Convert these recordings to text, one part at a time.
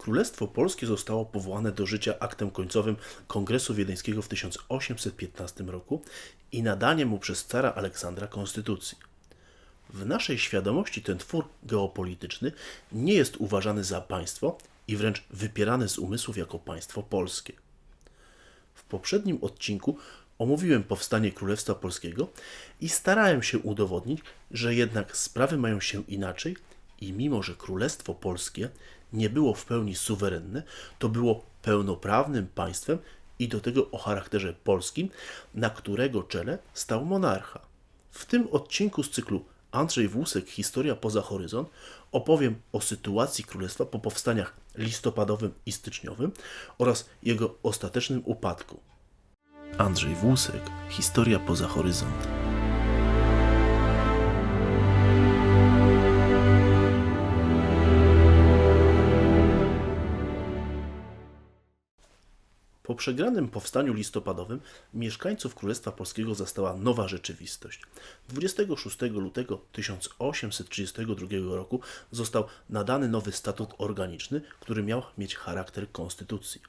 Królestwo Polskie zostało powołane do życia aktem końcowym Kongresu Wiedeńskiego w 1815 roku i nadaniem mu przez cara Aleksandra konstytucji. W naszej świadomości ten twór geopolityczny nie jest uważany za państwo i wręcz wypierany z umysłów jako państwo polskie. W poprzednim odcinku omówiłem powstanie Królestwa Polskiego i starałem się udowodnić, że jednak sprawy mają się inaczej i mimo, że Królestwo Polskie nie było w pełni suwerenne, to było pełnoprawnym państwem i do tego o charakterze polskim, na którego czele stał monarcha. W tym odcinku z cyklu Andrzej Włusek Historia poza horyzont opowiem o sytuacji królestwa po powstaniach listopadowym i styczniowym oraz jego ostatecznym upadku. Andrzej Włusek Historia poza horyzont. Po przegranym powstaniu listopadowym mieszkańców Królestwa Polskiego zastała nowa rzeczywistość. 26 lutego 1832 roku został nadany nowy statut organiczny, który miał mieć charakter konstytucji.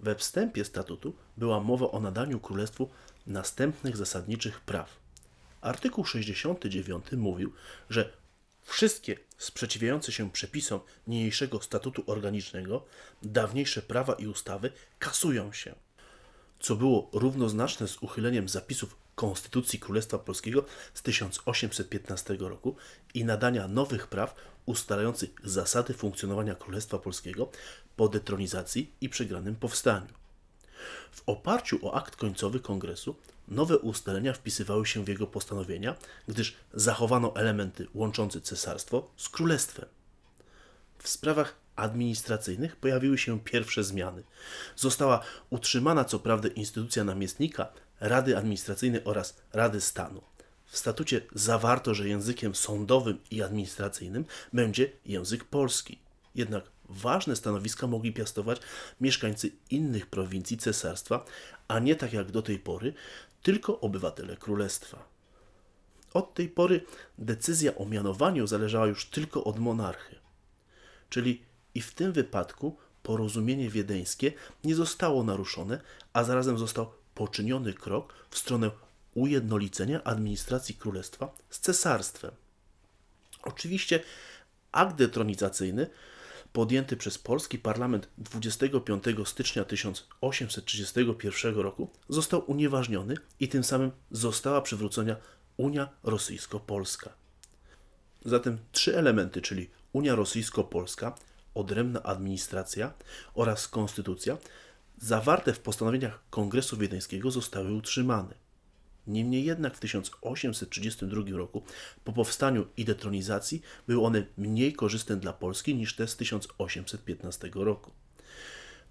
We wstępie statutu była mowa o nadaniu królestwu następnych zasadniczych praw. Artykuł 69 mówił, że wszystkie sprzeciwiające się przepisom niniejszego statutu organicznego dawniejsze prawa i ustawy kasują się, co było równoznaczne z uchyleniem zapisów Konstytucji Królestwa Polskiego z 1815 roku i nadania nowych praw ustalających zasady funkcjonowania Królestwa Polskiego po detronizacji i przegranym powstaniu. W oparciu o akt końcowy kongresu nowe ustalenia wpisywały się w jego postanowienia, gdyż zachowano elementy łączące cesarstwo z królestwem. W sprawach administracyjnych pojawiły się pierwsze zmiany. Została utrzymana co prawda instytucja namiestnika, Rady Administracyjnej oraz Rady Stanu. W statucie zawarto, że językiem sądowym i administracyjnym będzie język polski. Jednak ważne stanowiska mogli piastować mieszkańcy innych prowincji cesarstwa, a nie tak jak do tej pory, tylko obywatele królestwa. Od tej pory decyzja o mianowaniu zależała już tylko od monarchy. Czyli i w tym wypadku porozumienie wiedeńskie nie zostało naruszone, a zarazem został poczyniony krok w stronę ujednolicenia administracji królestwa z cesarstwem. Oczywiście akt detronizacyjny podjęty przez polski parlament 25 stycznia 1831 roku został unieważniony i tym samym została przywrócona Unia Rosyjsko-Polska. Zatem trzy elementy, czyli Unia Rosyjsko-Polska, odrębna administracja oraz konstytucja, zawarte w postanowieniach Kongresu Wiedeńskiego zostały utrzymane. Niemniej jednak w 1832 roku, po powstaniu i detronizacji, były one mniej korzystne dla Polski niż te z 1815 roku.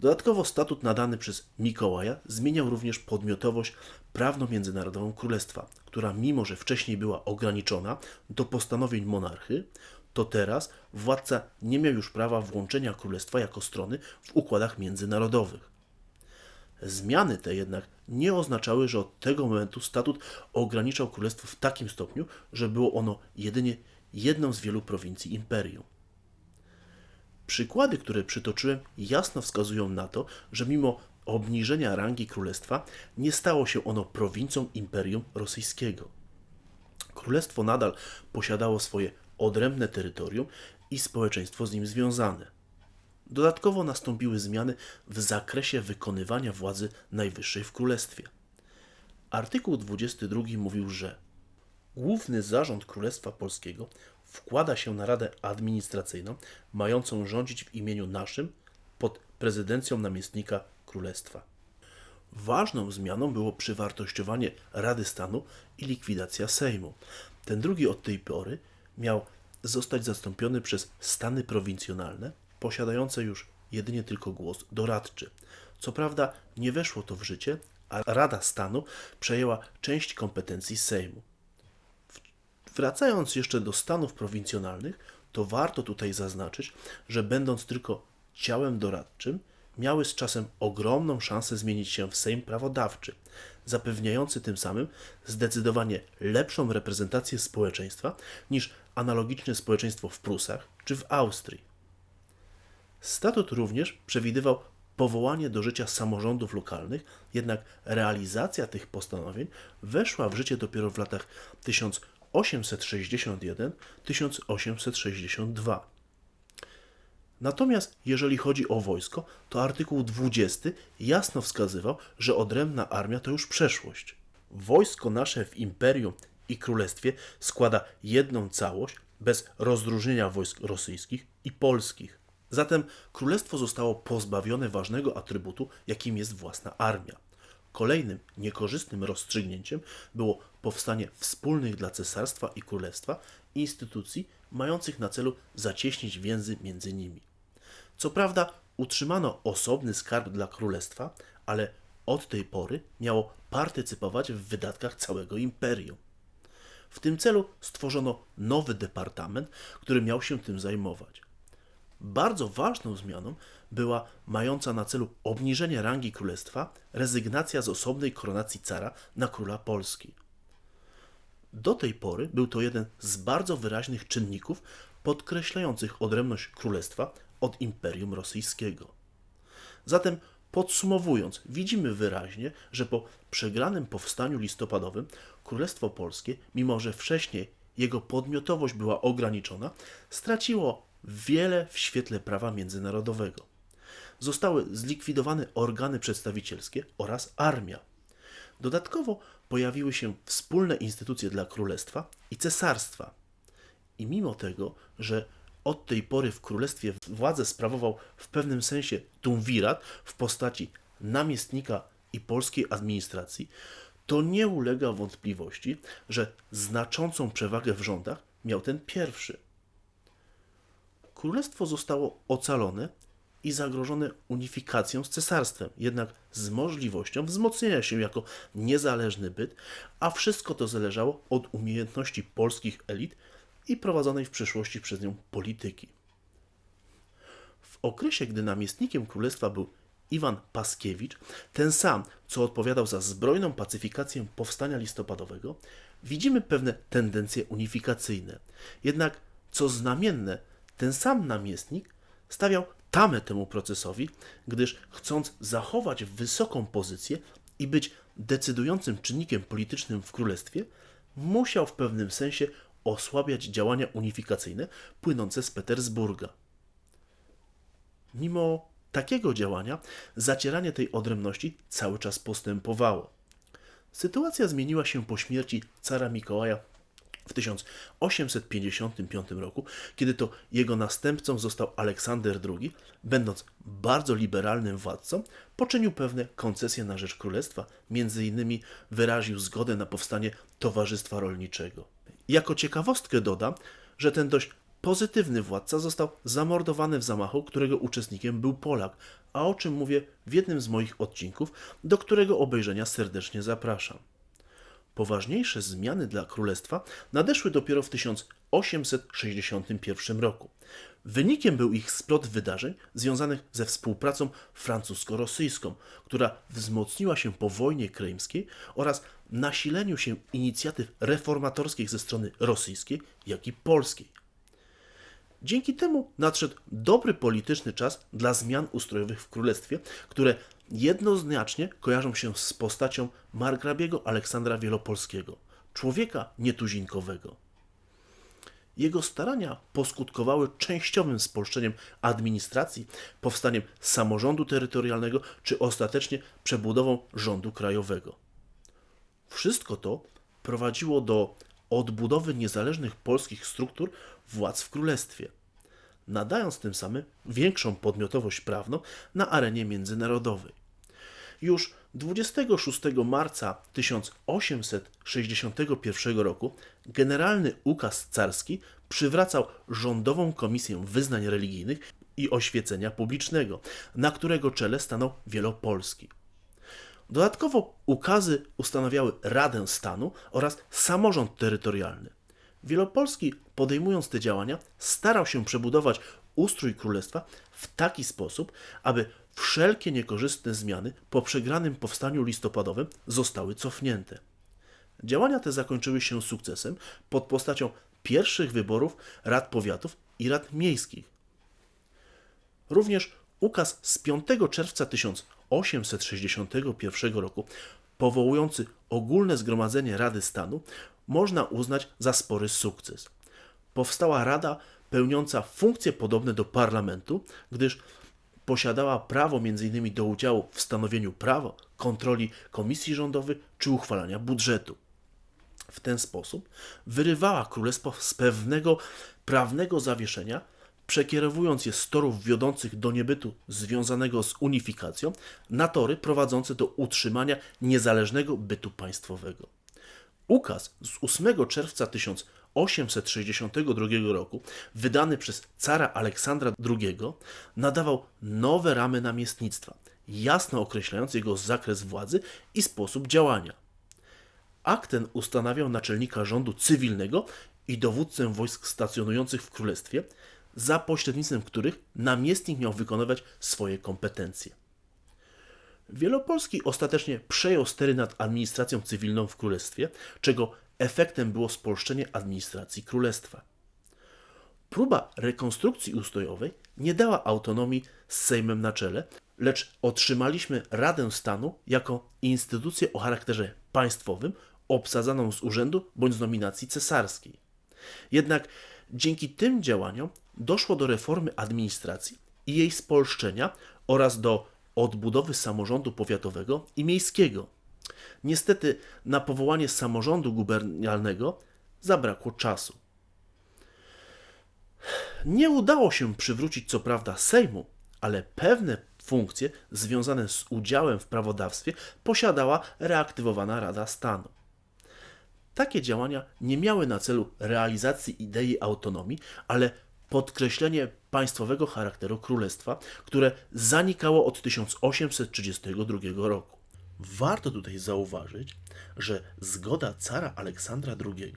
Dodatkowo statut nadany przez Mikołaja zmieniał również podmiotowość prawno-międzynarodową królestwa, która mimo, że wcześniej była ograniczona do postanowień monarchy, to teraz władca nie miał już prawa włączenia królestwa jako strony w układach międzynarodowych. Zmiany te jednak nie oznaczały, że od tego momentu statut ograniczał królestwo w takim stopniu, że było ono jedynie jedną z wielu prowincji imperium. Przykłady, które przytoczyłem, jasno wskazują na to, że mimo obniżenia rangi królestwa nie stało się ono prowincją imperium rosyjskiego. Królestwo nadal posiadało swoje odrębne terytorium i społeczeństwo z nim związane. Dodatkowo nastąpiły zmiany w zakresie wykonywania władzy najwyższej w królestwie. Artykuł 22 mówił, że Główny Zarząd Królestwa Polskiego wkłada się na Radę Administracyjną, mającą rządzić w imieniu naszym pod prezydencją namiestnika Królestwa. Ważną zmianą było przywartościowanie Rady Stanu i likwidacja Sejmu. Ten drugi od tej pory miał zostać zastąpiony przez stany prowincjonalne, posiadające już jedynie tylko głos doradczy. Co prawda nie weszło to w życie, a Rada Stanu przejęła część kompetencji Sejmu. Wracając jeszcze do stanów prowincjonalnych, to warto tutaj zaznaczyć, że będąc tylko ciałem doradczym, miały z czasem ogromną szansę zmienić się w Sejm prawodawczy, zapewniający tym samym zdecydowanie lepszą reprezentację społeczeństwa niż analogiczne społeczeństwo w Prusach czy w Austrii. Statut również przewidywał powołanie do życia samorządów lokalnych, jednak realizacja tych postanowień weszła w życie dopiero w latach 1861-1862. Natomiast jeżeli chodzi o wojsko, to artykuł 20 jasno wskazywał, że odrębna armia to już przeszłość. Wojsko nasze w imperium i królestwie składa jedną całość bez rozróżnienia wojsk rosyjskich i polskich. Zatem królestwo zostało pozbawione ważnego atrybutu, jakim jest własna armia. Kolejnym niekorzystnym rozstrzygnięciem było powstanie wspólnych dla cesarstwa i królestwa instytucji mających na celu zacieśnić więzy między nimi. Co prawda utrzymano osobny skarb dla królestwa, ale od tej pory miało partycypować w wydatkach całego imperium. W tym celu stworzono nowy departament, który miał się tym zajmować. Bardzo ważną zmianą była mająca na celu obniżenie rangi królestwa rezygnacja z osobnej koronacji cara na króla Polski. Do tej pory był to jeden z bardzo wyraźnych czynników podkreślających odrębność królestwa od Imperium Rosyjskiego. Zatem podsumowując, widzimy wyraźnie, że po przegranym powstaniu listopadowym Królestwo Polskie, mimo że wcześniej jego podmiotowość była ograniczona, straciło wiele w świetle prawa międzynarodowego. Zostały zlikwidowane organy przedstawicielskie oraz armia. Dodatkowo pojawiły się wspólne instytucje dla królestwa i cesarstwa. I mimo tego, że od tej pory w królestwie władzę sprawował w pewnym sensie tumwirat w postaci namiestnika i polskiej administracji, to nie ulega wątpliwości, że znaczącą przewagę w rządach miał ten pierwszy. Królestwo zostało ocalone i zagrożone unifikacją z cesarstwem, jednak z możliwością wzmocnienia się jako niezależny byt, a wszystko to zależało od umiejętności polskich elit i prowadzonej w przeszłości przez nią polityki. W okresie, gdy namiestnikiem królestwa był Iwan Paskiewicz, ten sam, co odpowiadał za zbrojną pacyfikację powstania listopadowego, widzimy pewne tendencje unifikacyjne. Jednak, co znamienne, ten sam namiestnik stawiał tamę temu procesowi, gdyż chcąc zachować wysoką pozycję i być decydującym czynnikiem politycznym w królestwie, musiał w pewnym sensie osłabiać działania unifikacyjne płynące z Petersburga. Mimo takiego działania zacieranie tej odrębności cały czas postępowało. Sytuacja zmieniła się po śmierci cara Mikołaja w 1855 roku, kiedy to jego następcą został Aleksander II, będąc bardzo liberalnym władcą, poczynił pewne koncesje na rzecz królestwa, między innymi wyraził zgodę na powstanie Towarzystwa Rolniczego. Jako ciekawostkę dodam, że ten dość pozytywny władca został zamordowany w zamachu, którego uczestnikiem był Polak, a o czym mówię w jednym z moich odcinków, do którego obejrzenia serdecznie zapraszam. Poważniejsze zmiany dla królestwa nadeszły dopiero w 1861 roku. Wynikiem był ich splot wydarzeń związanych ze współpracą francusko-rosyjską, która wzmocniła się po wojnie krymskiej oraz nasileniu się inicjatyw reformatorskich ze strony rosyjskiej, jak i polskiej. Dzięki temu nadszedł dobry polityczny czas dla zmian ustrojowych w królestwie, które jednoznacznie kojarzą się z postacią margrabiego Aleksandra Wielopolskiego, człowieka nietuzinkowego. Jego starania poskutkowały częściowym spolszczeniem administracji, powstaniem samorządu terytorialnego czy ostatecznie przebudową rządu krajowego. Wszystko to prowadziło do odbudowy niezależnych polskich struktur władz w królestwie, nadając tym samym większą podmiotowość prawną na arenie międzynarodowej. Już 26 marca 1861 roku generalny ukaz carski przywracał rządową komisję wyznań religijnych i oświecenia publicznego, na którego czele stanął Wielopolski. Dodatkowo ukazy ustanawiały Radę Stanu oraz samorząd terytorialny. Wielopolski, podejmując te działania, starał się przebudować ustrój królestwa w taki sposób, aby wszelkie niekorzystne zmiany po przegranym powstaniu listopadowym zostały cofnięte. Działania te zakończyły się sukcesem pod postacią pierwszych wyborów rad powiatów i rad miejskich. Również ukaz z 5 czerwca 1861 roku, powołujący ogólne zgromadzenie Rady Stanu, można uznać za spory sukces. Powstała rada pełniąca funkcje podobne do parlamentu, gdyż posiadała prawo m.in. do udziału w stanowieniu prawa, kontroli komisji rządowych czy uchwalania budżetu. W ten sposób wyrywała królestwo z pewnego prawnego zawieszenia, przekierowując je z torów wiodących do niebytu związanego z unifikacją na tory prowadzące do utrzymania niezależnego bytu państwowego. Ukaz z 8 czerwca 1862 roku, wydany przez cara Aleksandra II, nadawał nowe ramy namiestnictwa, jasno określając jego zakres władzy i sposób działania. Akt ten ustanawiał naczelnika rządu cywilnego i dowódcę wojsk stacjonujących w królestwie, za pośrednictwem których namiestnik miał wykonywać swoje kompetencje. Wielopolski ostatecznie przejął stery nad administracją cywilną w królestwie, czego efektem było spolszczenie administracji królestwa. Próba rekonstrukcji ustrojowej nie dała autonomii z Sejmem na czele, lecz otrzymaliśmy Radę Stanu jako instytucję o charakterze państwowym, obsadzaną z urzędu bądź z nominacji cesarskiej. Jednak dzięki tym działaniom doszło do reformy administracji i jej spolszczenia oraz do odbudowy samorządu powiatowego i miejskiego. Niestety na powołanie samorządu gubernialnego zabrakło czasu. Nie udało się przywrócić co prawda Sejmu, ale pewne funkcje związane z udziałem w prawodawstwie posiadała reaktywowana Rada Stanu. Takie działania nie miały na celu realizacji idei autonomii, ale podkreślenie państwowego charakteru królestwa, które zanikało od 1832 roku. Warto tutaj zauważyć, że zgoda cara Aleksandra II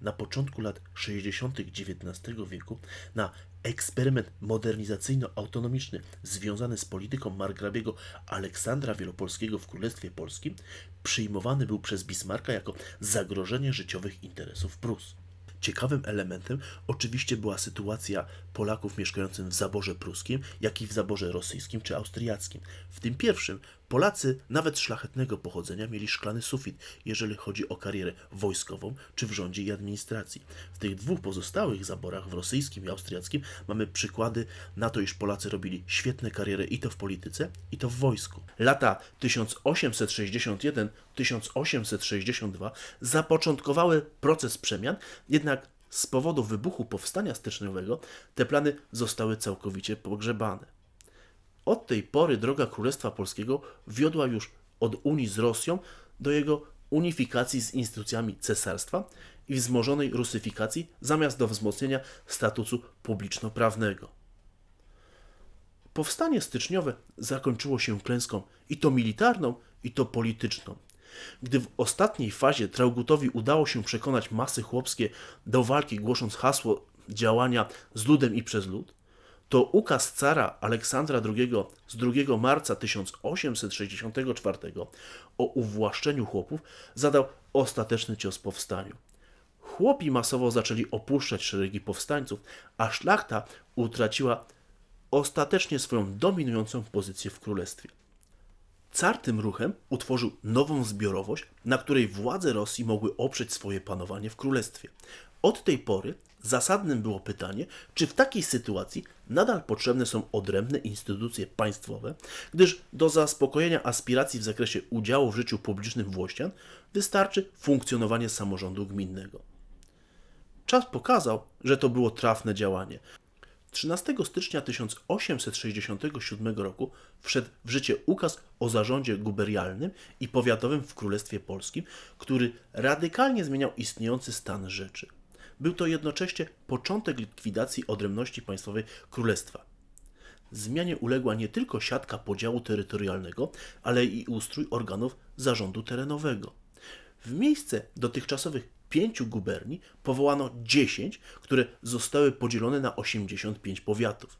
na początku lat 60. XIX wieku na eksperyment modernizacyjno-autonomiczny związany z polityką margrabiego Aleksandra Wielopolskiego w Królestwie Polskim przyjmowany był przez Bismarcka jako zagrożenie życiowych interesów Prus. Ciekawym elementem oczywiście była sytuacja Polaków mieszkających w zaborze pruskim, jak i w zaborze rosyjskim czy austriackim. W tym pierwszym Polacy, nawet szlachetnego pochodzenia, mieli szklany sufit, jeżeli chodzi o karierę wojskową czy w rządzie i administracji. W tych dwóch pozostałych zaborach, w rosyjskim i austriackim, mamy przykłady na to, iż Polacy robili świetne kariery i to w polityce, i to w wojsku. Lata 1861-1862 zapoczątkowały proces przemian, jednak z powodu wybuchu powstania styczniowego te plany zostały całkowicie pogrzebane. Od tej pory droga Królestwa Polskiego wiodła już od Unii z Rosją do jego unifikacji z instytucjami cesarstwa i wzmożonej rusyfikacji zamiast do wzmocnienia statusu publiczno-prawnego. Powstanie styczniowe zakończyło się klęską i to militarną, i to polityczną. Gdy w ostatniej fazie Traugutowi udało się przekonać masy chłopskie do walki, głosząc hasło działania z ludem i przez lud, to ukaz cara Aleksandra II z 2 marca 1864 o uwłaszczeniu chłopów zadał ostateczny cios powstaniu. Chłopi masowo zaczęli opuszczać szeregi powstańców, a szlachta utraciła ostatecznie swoją dominującą pozycję w królestwie. Car tym ruchem utworzył nową zbiorowość, na której władze Rosji mogły oprzeć swoje panowanie w królestwie. Od tej pory zasadnym było pytanie, czy w takiej sytuacji nadal potrzebne są odrębne instytucje państwowe, gdyż do zaspokojenia aspiracji w zakresie udziału w życiu publicznym Włościan wystarczy funkcjonowanie samorządu gminnego. Czas pokazał, że to było trafne działanie. 13 stycznia 1867 roku wszedł w życie ukaz o zarządzie guberialnym i powiatowym w Królestwie Polskim, który radykalnie zmieniał istniejący stan rzeczy. Był to jednocześnie początek likwidacji odrębności państwowej Królestwa. Zmianie uległa nie tylko siatka podziału terytorialnego, ale i ustrój organów zarządu terenowego. W miejsce dotychczasowych pięciu guberni powołano 10, które zostały podzielone na 85 powiatów.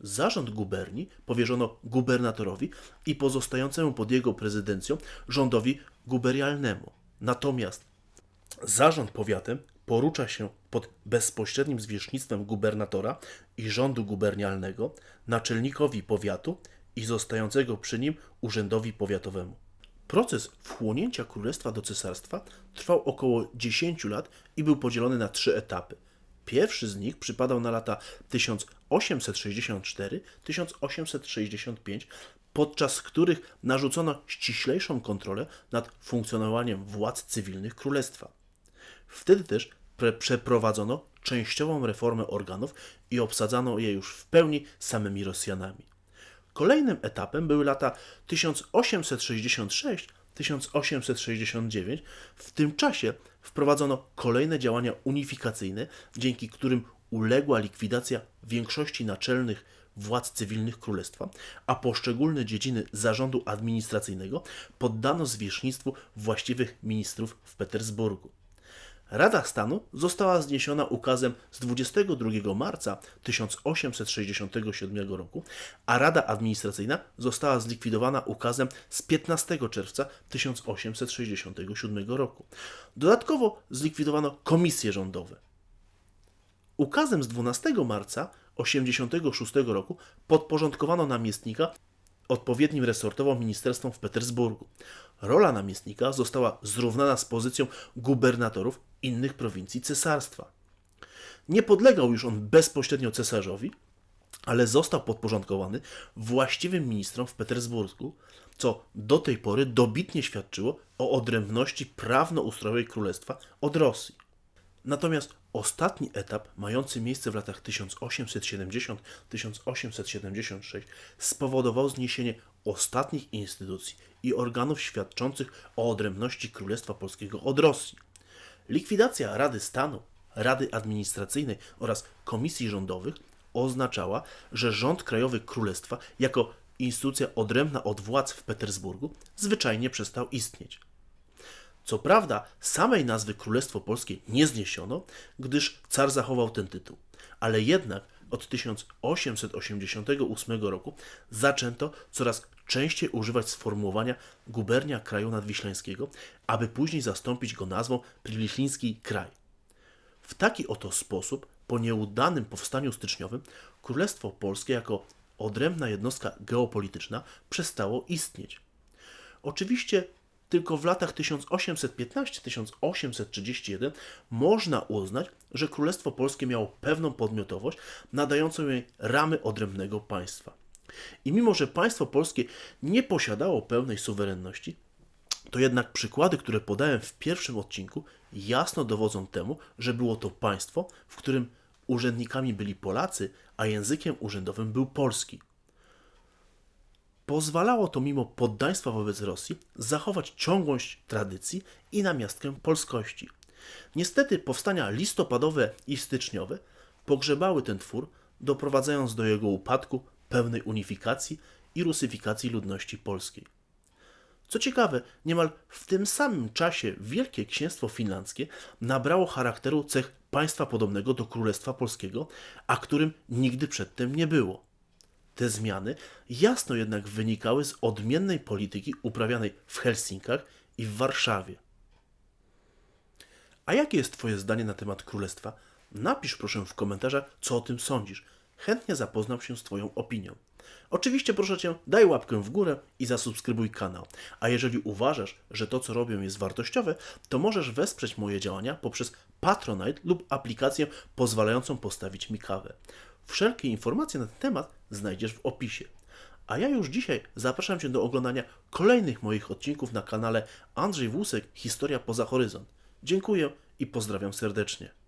Zarząd guberni powierzono gubernatorowi i pozostającemu pod jego prezydencją rządowi guberialnemu. Natomiast zarząd powiatem porusza się pod bezpośrednim zwierzchnictwem gubernatora i rządu gubernialnego, naczelnikowi powiatu i zostającego przy nim urzędowi powiatowemu. Proces wchłonięcia królestwa do cesarstwa trwał około 10 lat i był podzielony na trzy etapy. Pierwszy z nich przypadał na lata 1864-1865, podczas których narzucono ściślejszą kontrolę nad funkcjonowaniem władz cywilnych królestwa. Wtedy też pre- przeprowadzono częściową reformę organów i obsadzano je już w pełni samymi Rosjanami. Kolejnym etapem były lata 1866-1869. W tym czasie wprowadzono kolejne działania unifikacyjne, dzięki którym uległa likwidacja większości naczelnych władz cywilnych królestwa, a poszczególne dziedziny zarządu administracyjnego poddano zwierzchnictwu właściwych ministrów w Petersburgu. Rada Stanu została zniesiona ukazem z 22 marca 1867 roku, a Rada Administracyjna została zlikwidowana ukazem z 15 czerwca 1867 roku. Dodatkowo zlikwidowano komisje rządowe. Ukazem z 12 marca 1986 roku podporządkowano namiestnika odpowiednim resortowom ministerstwom w Petersburgu. Rola namiestnika została zrównana z pozycją gubernatorów innych prowincji cesarstwa. Nie podlegał już on bezpośrednio cesarzowi, ale został podporządkowany właściwym ministrom w Petersburgu, co do tej pory dobitnie świadczyło o odrębności prawnoustrojowej królestwa od Rosji. Natomiast ostatni etap, mający miejsce w latach 1870-1876, spowodował zniesienie ostatnich instytucji i organów świadczących o odrębności Królestwa Polskiego od Rosji. Likwidacja Rady Stanu, Rady Administracyjnej oraz komisji rządowych oznaczała, że rząd krajowy Królestwa jako instytucja odrębna od władz w Petersburgu zwyczajnie przestał istnieć. Co prawda, samej nazwy Królestwo Polskie nie zniesiono, gdyż car zachował ten tytuł, ale jednak od 1888 roku zaczęto coraz częściej używać sformułowania gubernia kraju nadwiślańskiego, aby później zastąpić go nazwą Priwiśliński kraj. W taki oto sposób, po nieudanym powstaniu styczniowym, Królestwo Polskie jako odrębna jednostka geopolityczna przestało istnieć. Oczywiście tylko w latach 1815-1831 można uznać, że Królestwo Polskie miało pewną podmiotowość, nadającą jej ramy odrębnego państwa. I mimo, że państwo polskie nie posiadało pełnej suwerenności, to jednak przykłady, które podałem w pierwszym odcinku, jasno dowodzą temu, że było to państwo, w którym urzędnikami byli Polacy, a językiem urzędowym był polski. Pozwalało to mimo poddaństwa wobec Rosji zachować ciągłość tradycji i namiastkę polskości. Niestety powstania listopadowe i styczniowe pogrzebały ten twór, doprowadzając do jego upadku, pełnej unifikacji i rusyfikacji ludności polskiej. Co ciekawe, niemal w tym samym czasie Wielkie Księstwo Finlandzkie nabrało charakteru cech państwa podobnego do Królestwa Polskiego, a którym nigdy przedtem nie było. Te zmiany jasno jednak wynikały z odmiennej polityki uprawianej w Helsinkach i w Warszawie. A jakie jest Twoje zdanie na temat królestwa? Napisz proszę w komentarzach, co o tym sądzisz. Chętnie zapoznam się z Twoją opinią. Oczywiście proszę Cię, daj łapkę w górę i zasubskrybuj kanał. A jeżeli uważasz, że to co robię jest wartościowe, to możesz wesprzeć moje działania poprzez Patronite lub aplikację pozwalającą postawić mi kawę. Wszelkie informacje na ten temat znajdziesz w opisie. A ja już dzisiaj zapraszam Cię do oglądania kolejnych moich odcinków na kanale Andrzej Włusek Historia poza horyzont. Dziękuję i pozdrawiam serdecznie.